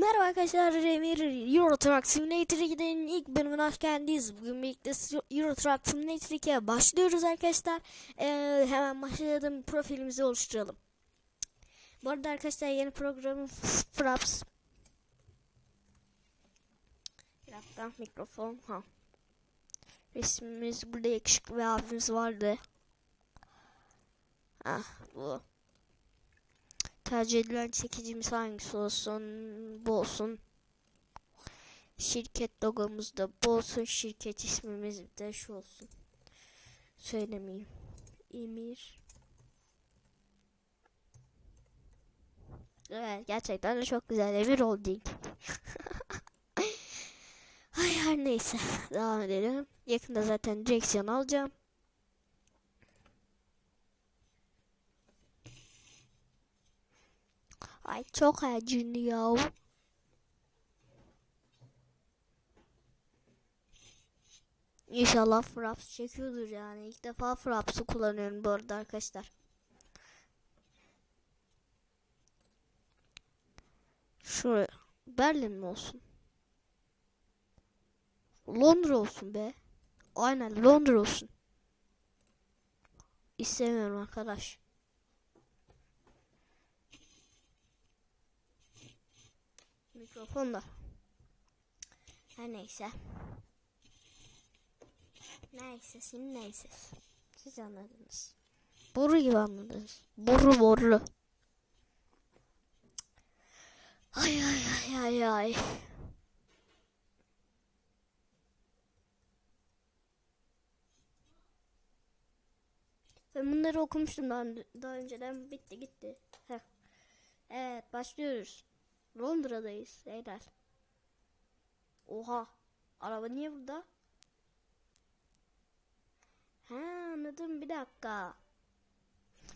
Merhaba arkadaşlar, Remir Euro Truck Simulator 2'nin ilk bölümüne hoş geldiniz. Bugün birlikte Euro Truck Simulator 2'ye başlıyoruz arkadaşlar. Ee, hemen başlayalım, profilimizi oluşturalım. Bu arada arkadaşlar yeni programım Fraps. Bir mikrofon. Ha. Resmimiz burada yakışıklı bir abimiz vardı. Ah bu. Tercih edilen çekicimiz hangisi olsun? Bu olsun. Şirket logomuz da bu olsun. Şirket ismimiz de şu olsun. Söylemeyeyim. Emir. Evet gerçekten de çok güzel Emir Holding. Ay her neyse. Devam edelim. Yakında zaten direksiyon alacağım. Ay çok acını ya. İnşallah Fraps çekiyordur yani. İlk defa Fraps'ı kullanıyorum bu arada arkadaşlar. Şuraya. Berlin mi olsun? Londra olsun be. Aynen Londra olsun. İstemiyorum arkadaş. Mikrofon da. Her neyse. Neyse şimdi neyse. Siz anladınız. Boru gibi anladınız. Boru boru. Ay ay ay ay ay. Ben bunları okumuştum daha, daha önceden. Bitti gitti. Heh. Evet başlıyoruz. Londra'dayız beyler. Oha. Araba niye burada? Ha anladım bir dakika.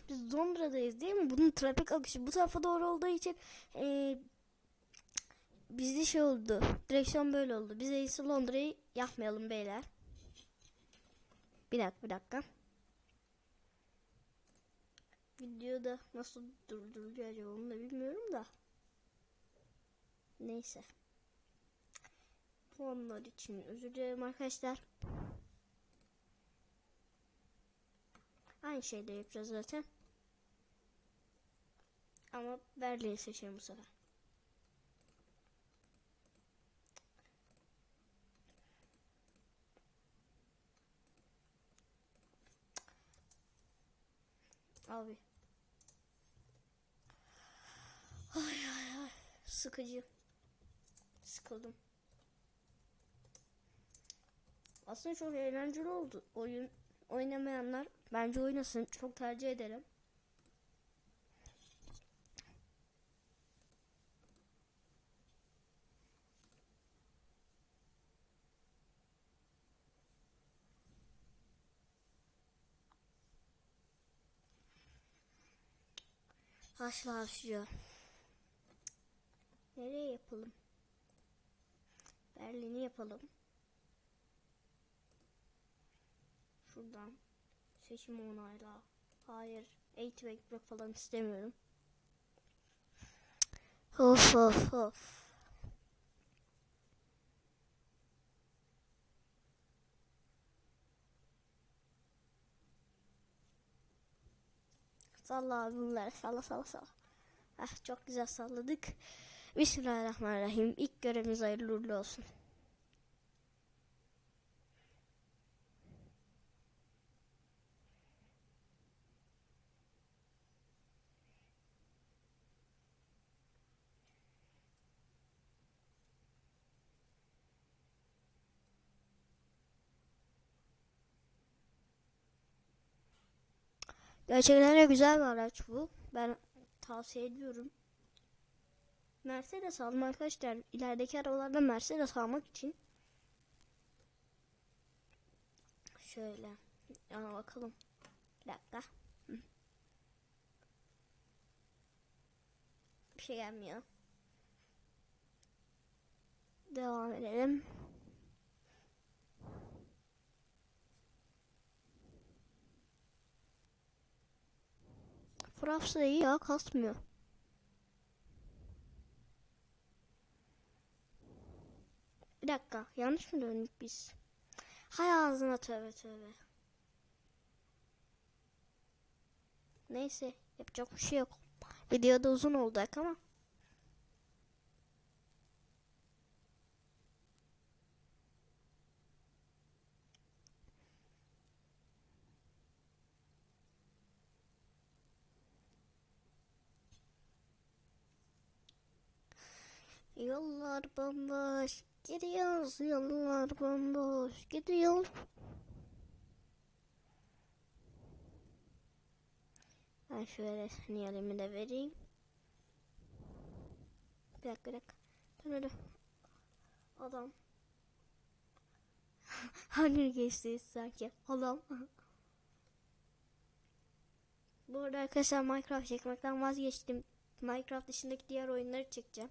Biz Londra'dayız değil mi? Bunun trafik akışı bu tarafa doğru olduğu için ee, bizde şey oldu. Direksiyon böyle oldu. Biz iyisi Londra'yı yapmayalım beyler. Bir dakika bir dakika. Videoda nasıl durduruluyor onu da bilmiyorum da. Neyse. Puanlar için özür dilerim arkadaşlar. Aynı şeyde yapacağız zaten. Ama Berlin'i seçelim bu sefer. Abi. Ay ay ay. Sıkıcı. Sıkıldım. Aslında çok eğlenceli oldu. Oyun oynamayanlar bence oynasın. Çok tercih ederim. Haşla haşlıyor. Nereye yapalım? Berlin'i yapalım. Şuradan seçim onayla. Hayır. Eğitim ekmek falan istemiyorum. Of of of. Salla bunları salla salla salla. Ah çok güzel salladık. Bismillahirrahmanirrahim. İlk görevimiz hayırlı uğurlu olsun. Gerçekten de güzel bir araç bu. Ben tavsiye ediyorum. Mercedes aldım arkadaşlar. İlerideki arabalarda Mercedes almak için. Şöyle. Yana bakalım. Bir dakika. Bir şey gelmiyor. Devam edelim. Fraps da iyi ya kasmıyor. Bir dakika. Yanlış mı döndük biz? Hay ağzına tövbe tövbe. Neyse. Yapacak bir şey yok. Video da uzun olacak ama. Yollar bomboş gidiyoruz yollar bomboş gidiyor. Ben şöyle sinyalimi de vereyim. Bir dakika bir dakika. Dön. Adam. Hangi geçti sanki? Adam. Bu arada arkadaşlar Minecraft çekmekten vazgeçtim. Minecraft dışındaki diğer oyunları çekeceğim.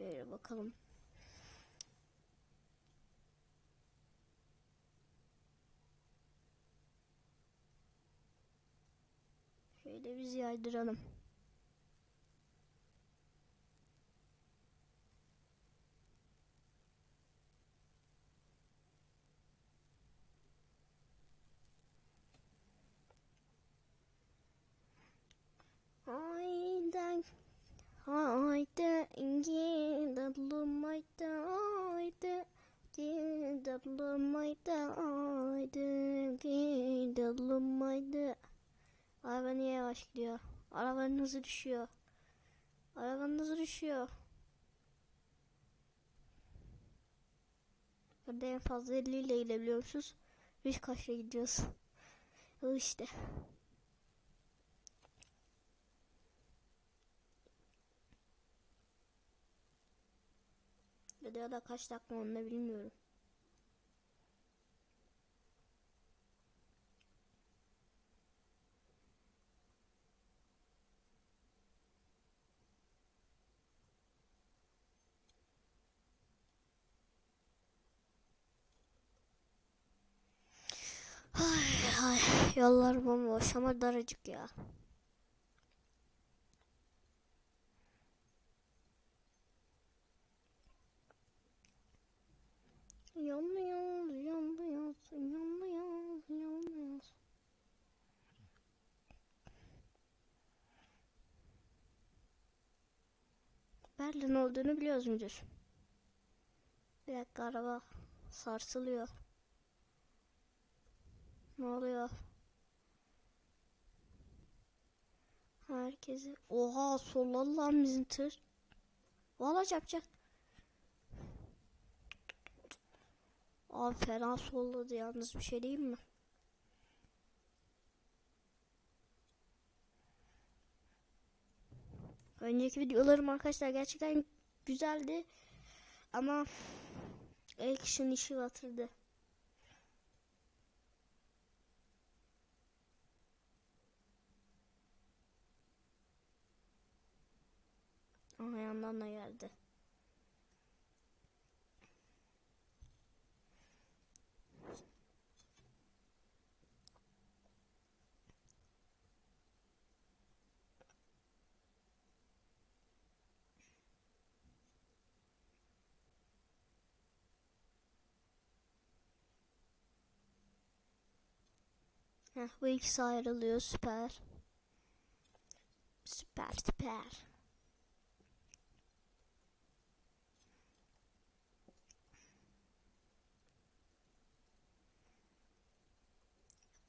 Şöyle bakalım. Şöyle biz yaydıralım. Arabanın düşüyor. Arabanın düşüyor. Burada en fazla 50 ile gidebiliyormuşuz. Biz kaçla gidiyoruz? O işte. Videoda kaç dakika onu da bilmiyorum. Ay, ay, yollar bomboş ama daracık ya. Yanmıyor, yanmıyor, yanmıyor, yanmıyor. Berlin olduğunu biliyoruz müdür. Bir dakika araba sarsılıyor. Ne oluyor? Herkesi... Oha solladı lan bizim tır. Valla çarpacak. Abi fena solladı yalnız bir şey diyeyim mi? Önceki videolarım arkadaşlar gerçekten güzeldi. Ama action işi batırdı. Ama yandan da geldi. Heh, bu ikisi ayrılıyor süper. Süper süper.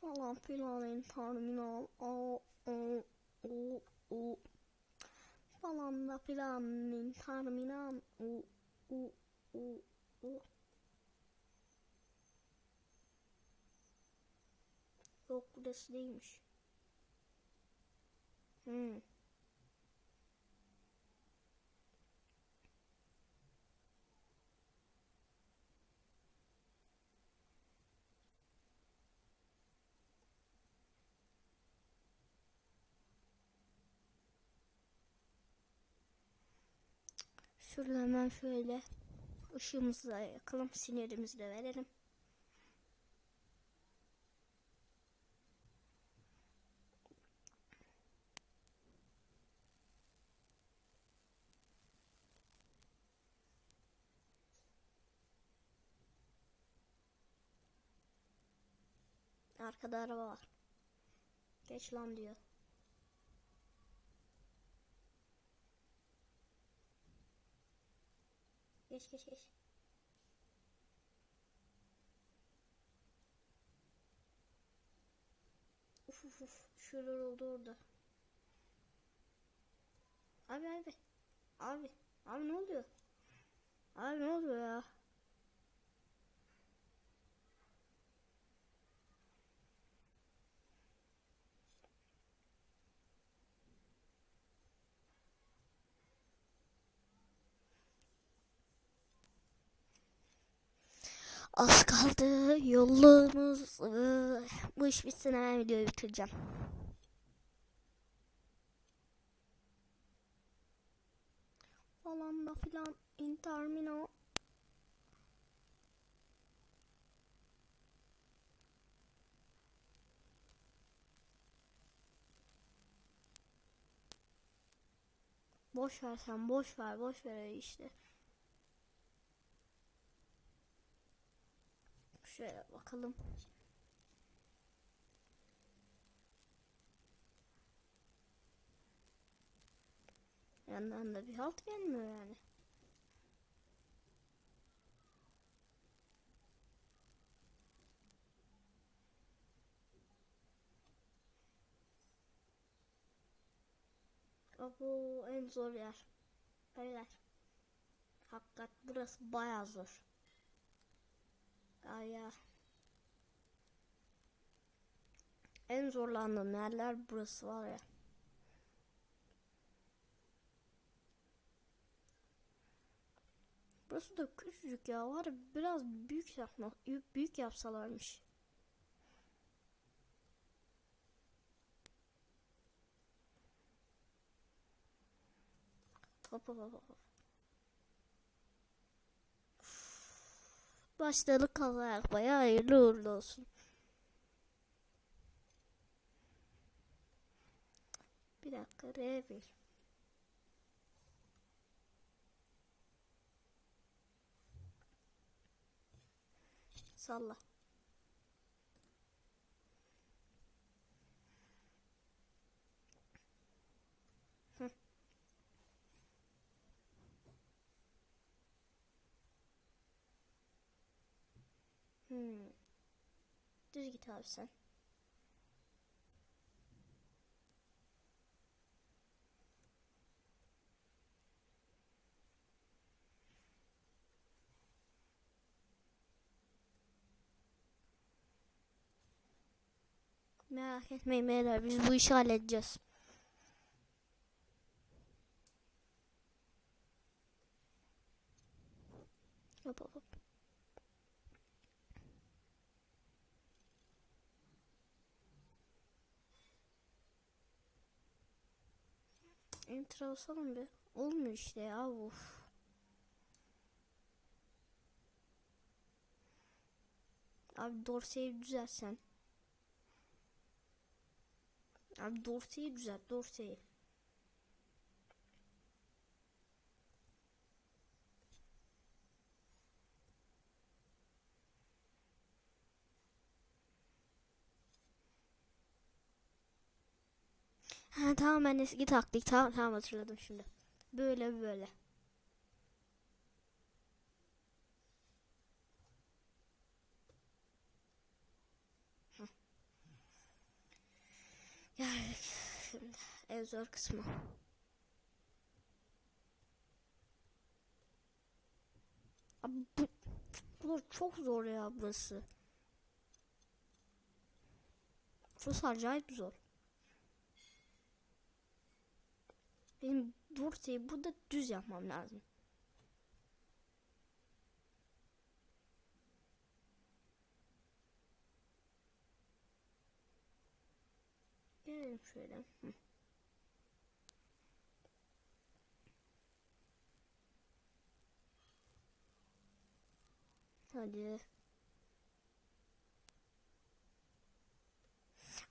Falan terminal o o o o falan da filan terminal o o o o Yok burası değilmiş. Hmm. Şurada hemen şöyle ışığımızı da yakalım. Sinirimizi de verelim. Arkada araba var. Geç lan diyor. Geç geç geç. Uf uf uf. Şuralar oldu orada. Abi abi. Abi. Abi ne oluyor? Abi ne oluyor ya? Az kaldı yolumuz. Bu iş bitsin hemen videoyu bitireceğim. Falan da filan intermino. Boş ver sen boş ver boş ver işte. Şöyle bakalım. Yandan da bir halt gelmiyor yani. Bu en zor yer. Beyler. Hakikat burası bayağı zor. Ay ya. En zorlandığım yerler burası var ya. Burası da küçücük ya. Var ya biraz büyük yapma, büyük yapsalarmış. Hop hop hop hop. Başladık kaza yapmaya hayırlı uğurlu olsun. Bir dakika R1. Salla. Hmm. Düz git abi sen. Merak etmeyin beyler biz bu işi halledeceğiz. Hop hop hop. Enter alsana bir. Olmuyor işte ya uf. Abi Dorsey'i düzeltsen. Abi Dorsey'i düzelt Dorsey'i. Ha tamam ben eski taktik tamam tamam hatırladım şimdi. Böyle böyle. Geldik şimdi en zor kısmı. Abi bu, bu çok zor ya burası. Burası acayip zor. Benim Dorsey'i burada düz yapmam lazım. Gelelim şöyle. Hadi.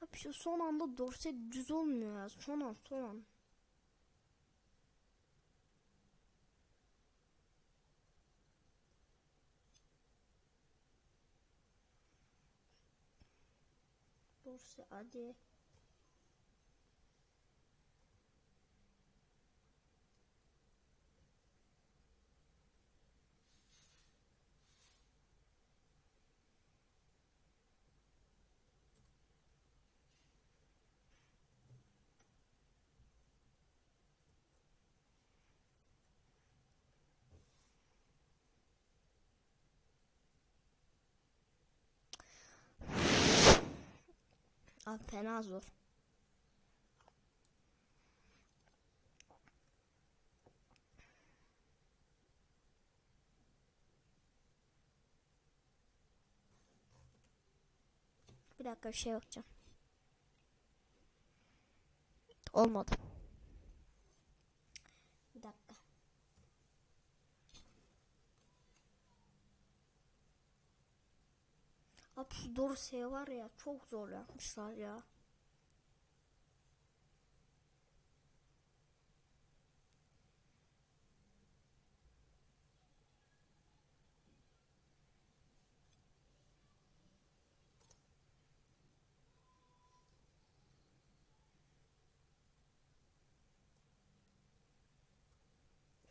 Abi şu son anda dorse düz olmuyor ya. Son an son an. Dorse hadi. Abi fena zor. Bir dakika bir şey bakacağım. Olmadı. Bir dakika. Abi şu Dorsey var ya çok zor yapmışlar ya.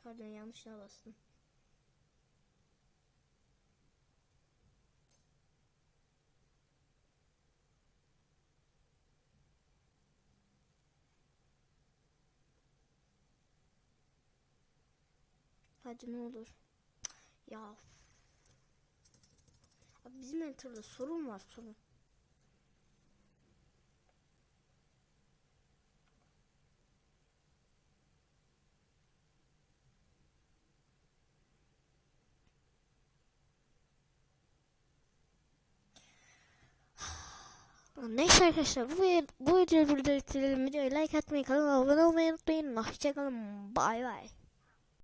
Pardon yanlışına bastım. Hadi ne olur. Ya. Abi bizim enter'da sorun var sorun. Neyse arkadaşlar bu, bu videoyu burada bitirelim. Videoyu like atmayı, kanala abone olmayı unutmayın. Hoşçakalın. Bay bay.